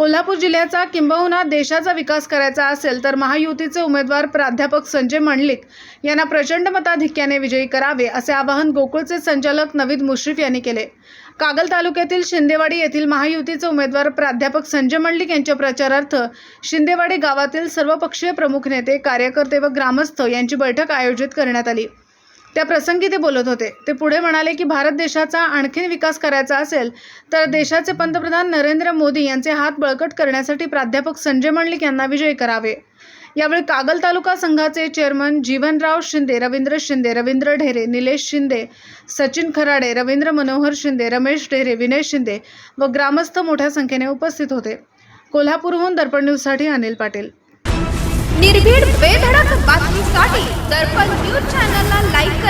कोल्हापूर जिल्ह्याचा किंबहुना देशाचा विकास करायचा असेल तर महायुतीचे उमेदवार प्राध्यापक संजय मंडलिक यांना प्रचंड मताधिक्याने विजयी करावे असे आवाहन गोकुळचे संचालक नवीद मुश्रीफ यांनी केले. कागल तालुक्यातील शिंदेवाडी येथील महायुतीचे उमेदवार प्राध्यापक संजय मंडलिक यांच्या प्रचारार्थ शिंदेवाडी गावातील सर्वपक्षीय प्रमुख नेते कार्यकर्ते व ग्रामस्थ यांची बैठक आयोजित करण्यात आली. त्या प्रसंगी ते बोलत होते. ते पुढे म्हणाले की भारत देशाचा आणखीन विकास करायचा असेल तर देशाचे पंतप्रधान नरेंद्र मोदी यांचे हात बळकट करण्यासाठी प्राध्यापक संजय मंडलिक यांना विजयी करावे. यावेळी कागल तालुका संघाचे चेअरमन जीवनराव शिंदे रवींद्र शिंदे रवींद्र ढेरे निलेश शिंदे सचिन खराडे रवींद्र मनोहर शिंदे रमेश ढेरे विनय शिंदे व ग्रामस्थ मोठ्या संख्येने उपस्थित होते. कोल्हापूरहून दर्पण न्यूजसाठी अनिल पाटील. निर्भीड बेधडक बातमीसाठी दर्पण न्यूज चॅनलला लाईक करा.